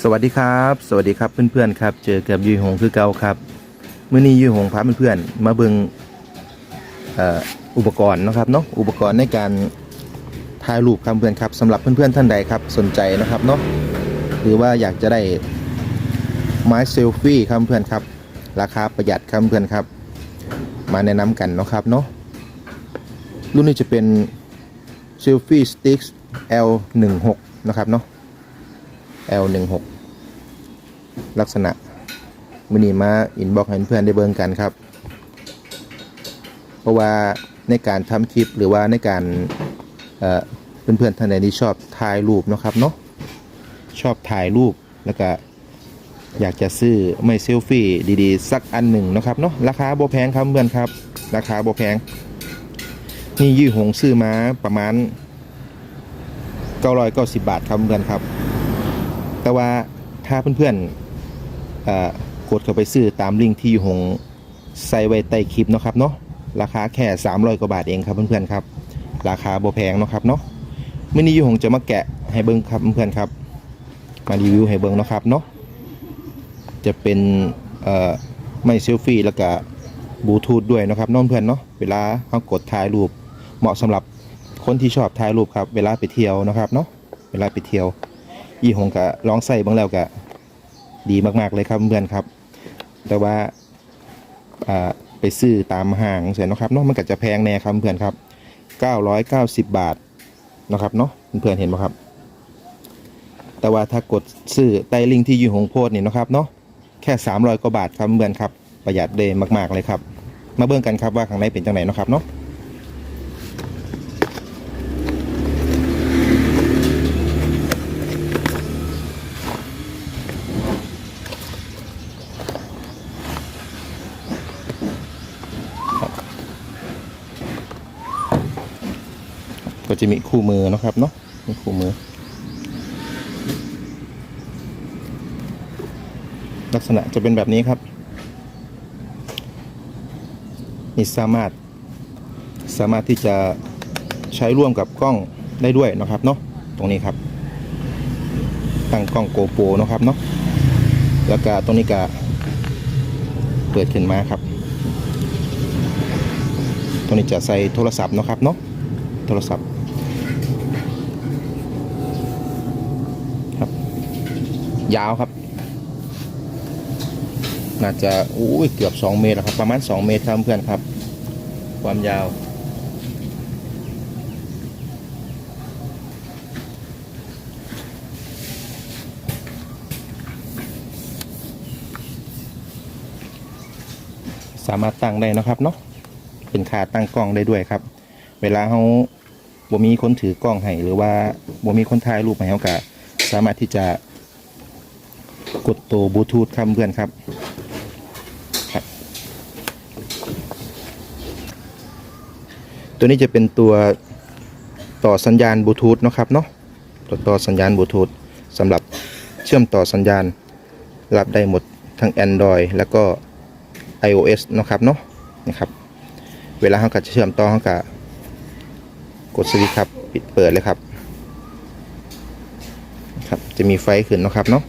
สวัสดีครับ สวัสดีครับเพื่อนๆครับ เจอกับยุยหงคือเก่าครับมื้อนี้ยุยหงพาเพื่อนๆมาเบิงอ่ออุปกรณ์นะครับเนาะอุปกรณ์ในการถ่ายรูปครับเพื่อนครับสำหรับเพื่อนๆท่านใดครับสนใจนะครับเนาะหรือว่าอยากจะได้ไม้เซลฟี่ครับเพื่อนครับราคาประหยัดครับเพื่อนครับ มาแนะนำกันนะครับเนาะรุ่นนี้จะเป็น Selfie Sticks L16 นะครับเนาะ L16 ลักษณะมินิมาอินบอกให้เพื่อนได้เบิ่งกันครับ เพราะว่าในการทำคลิปหรือว่าในการเอ่อนเพื่อนท่านใดที่ชอบถ่ายรูปนะครับเนาะชอบถ่ายรูปแล้วก็อยากจะซื้อไม่เซลฟี่ดีๆ สักอันหนึ่งนะครับเนาะราคาโบแพงครับเพื่อนครับ ราคาโบแพง นี่ยี่หงซื้อมาประมาณ990 บาทครับเพื่อนครับ แต่ว่าถ้าเพื่อนๆเอ่อกดเข้าไปซื้อตามลิงก์ที่อยู่หงใส่ไว้ใต้คลิปเนาะครับเนาะราคาแค่ 300 กว่าบาทเองครับเพื่อนๆครับ ราคาบ่แพงเนาะครับเนาะมื่อนี้ยูหงจะมาแกะให้เบิ้งครับเพื่อนๆครับ มารีวิวให้เบิ้งเนาะครับเนาะจะเป็นไม่เซลฟี่แล้วก็บลูทูธด้วยนะครับน้องเพื่อนเนาะเวลาเขากดถ่ายรูปเหมาะสำหรับคนที่ชอบถ่ายรูปครับ เวลาไปเที่ยวนะครับเนาะเวลาไปเที่ยว ยี่หงกะลองใส่บ้างแล้วกะดีมากๆเลยครับเพื่อนครับ แต่ว่าไปซื้อตามห้างเสียนะครับเนาะมันก็จะแพงแน่ครับเพื่อนครับ990 บาทนะครับเนาะเพื่อนเห็นไหมครับ แต่ว่าถ้ากดซื้อใต้ลิงก์ที่ยี่หงโพสต์นี่นะครับเนาะแค่ 300กว่าบาทครับเพื่อนครับประหยัดเลยมากๆเลยครับ มาเบิ่งกันครับว่าข้างในเป็นจังไหนนะครับเนาะ จะมีคู่มือนะครับเนาะมีคู่มือ ลักษณะจะเป็นแบบนี้ครับนี่สามารถสามารถที่จะใช้ร่วมกับกล้องได้ด้วยนะครับเนาะตรงนี้ครับ ตั้งกล้องโกโปรนะครับเนาะแล้วก็ตรงนี้ก็เปิดขึ้นมาครับ ตรงนี้จะใส่โทรศัพท์นะครับเนาะโทรศัพท์ ยาวครับ น่าจะอู้ยเกือบ2เมตรแล้วครับ ประมาณ2เมตรครับเพื่อนครับ ความยาวสามารถตั้งได้นะครับเนาะ เป็นขาตั้งกล้องได้ด้วยครับ เวลาเขาบ่มีคนถือกล้องให้หรือว่าบ่มีคนถ่ายรูปให้เขาก็สามารถที่จะ กดตัวบลูทูธครับเพื่อนครับครับ ตัวนี้จะเป็นตัวต่อสัญญาณบลูทูธนะครับเนาะตัวต่อสัญญาณบลูทูธสำหรับเชื่อมต่อสัญญาณ รับได้หมดทั้ง Android แล้วก็ iOS เนะครับเนาะนะครับ เวลาเขาก็จะเชื่อมต่อเขาก็กดสวิตช์ครับ ปิดเปิดเลยครับครับ จะมีไฟขึ้นนะครับเนาะ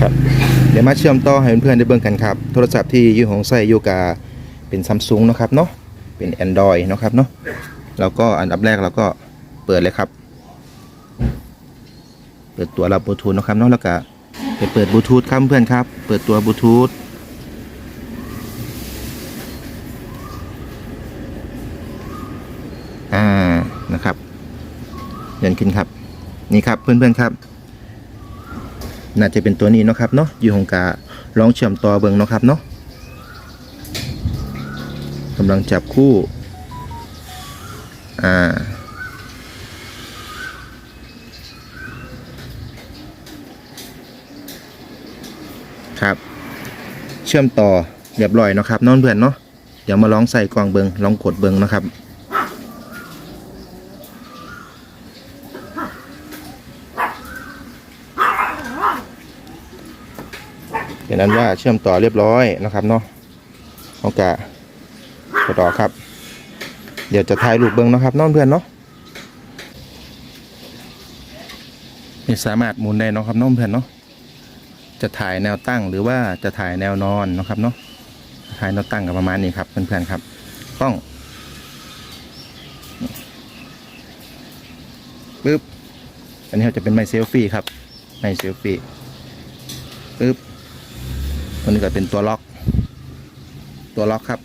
ครับเดี๋ ยวมาเชื่อมต่อให้เพื่อนๆได้เบิ่งกันครับ โทรศัพท์ที่ยูของใส่ยูกาเป็นซัมซุงนะครับเนาะเป็น Android นะครับเนาะแล้วก็อันดับแรกเราก็เปิดเลยครับ เปิดตัวรับบลูทูธนะครับเนาะแล้วก็ไปเปิดบลูทูธครับเพื่อนครับ เปิดตัวบลูทูธอ่านะครับเดินขึ้นครับ นี่ครับเพื่อนๆครับ น่าจะเป็นตัวนี้เนาะครับเนาะอยู่ของกาลองเชื่อมต่อเบิงเนาะครับเนาะกำลังจับคู่ อ่าครับ เชื่อมต่อเรียบร้อยเนาะครับน้องเพื่อนเนาะเดี๋ยวมาลองใส่กล่องเบิงลองกดเบิงนะครับ นั้นว่าเชื่อมต่อเรียบร้อยนะครับเนาะโอกากดต่อครับ เดี๋ยวจะถ่ายรูปเบิ้งนะครับน้องเพื่อนเนาะนี่สามารถหมุนได้นะครับน้องเพื่อนเนาะจะถ่ายแนวตั้งหรือว่าจะถ่ายแนวนอนนะครับเนาะถ่ายแนวตั้งกับประมาณนี้ครับเพื่อนๆครับกล้องปึ๊บอันนี้เราจะเป็นไมค์เซลฟี่ครับไมค์เซลฟี่ปึ๊บ ตัวนี้ก็เป็นตัวล็อก ตัวล็อกครับ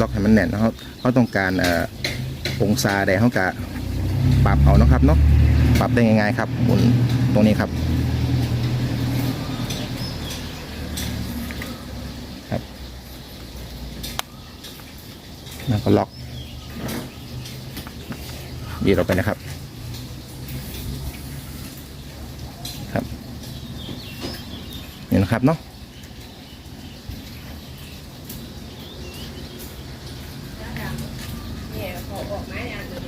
ล็อกให้มันแน่นนะครับเขาต้องการเอ่อองศาใดเขากะปรับเอานะครับเนาะปรับได้ง่ายๆครับหมุนตรงนี้ครับครับแล้วก็ล็อกยีดออกไปนะครับครับนี่นะครับเนาะ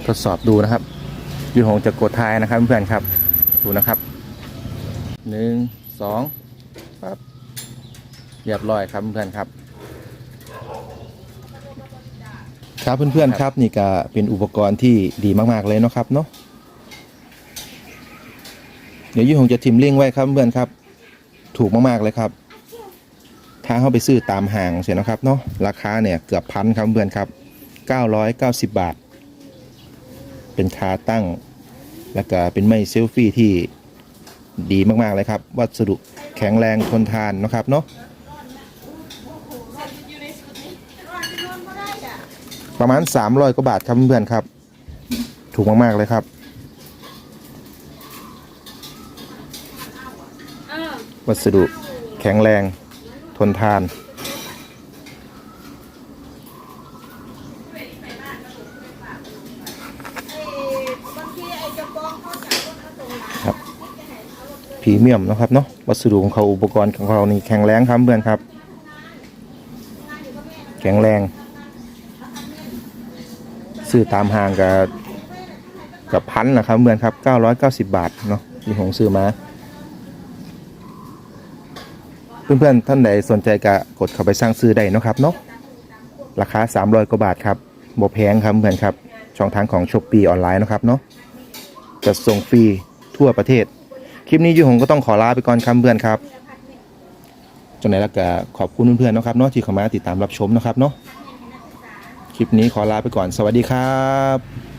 ทดสอบดูนะครับยูหงจะกดทายนะครับเพื่อนๆครับดูนะครับหนึ่งสองปั๊บเรียบร้อยครับเพื่อนครับ ครับเพื่อนๆครับนี่ก็เป็นอุปกรณ์ที่ดีมากๆเลยเนาะครับเนาะเดี๋ยวยูหงจะทิมลิงไว้ครับเพื่อนครับ ถูกมากๆเลยครับ ถ้าเข้าไปซื้อตามห้างเสียนะครับเนาะราคาเนี่ยเกือบพันครับเพื่อนครับ 990 บาท เป็นขาตั้ง แล้วก็เป็นไม้เซลฟี่ที่ดีมากๆเลยครับ วัสดุแข็งแรงทนทานนะครับเนาะประมาณ 300กว่าบาทครับเพื่อนๆครับ ถูกมากๆเลยครับวัสดุแข็งแรงทนทาน พรีเมียมนะครับเนาะวัสดุของเขาอุปกรณ์ของเรานี่แข็งแรงครับเพื่อนครับ แข็งแรงซื้อตามห้างกับกับพันนะครับเพื่อนครับ 990 บาทเนาะที่ผมซื้อมาเพื่อนๆท่านใดสนใจก็กดเข้าไปสร้างซื้อได้นะครับเนาะราคา 300 กว่าบาทครับบ่แพงครับเพื่อนครับช่องทางของช้อปปีออนไลน์นะครับเนาะจะส่งฟรีทั่วประเทศ ลิปนี้ยูหงก็ต้องขอลาไปก่อนครับเพื่อนครับจนไหนแล้วก็ขอบคุณเพื่อนๆนะครับเนาะที่เข้ามาติดตามรับชมนะครับเนาะคลิปนี้ขอลาไปก่อนสวัสดีครับ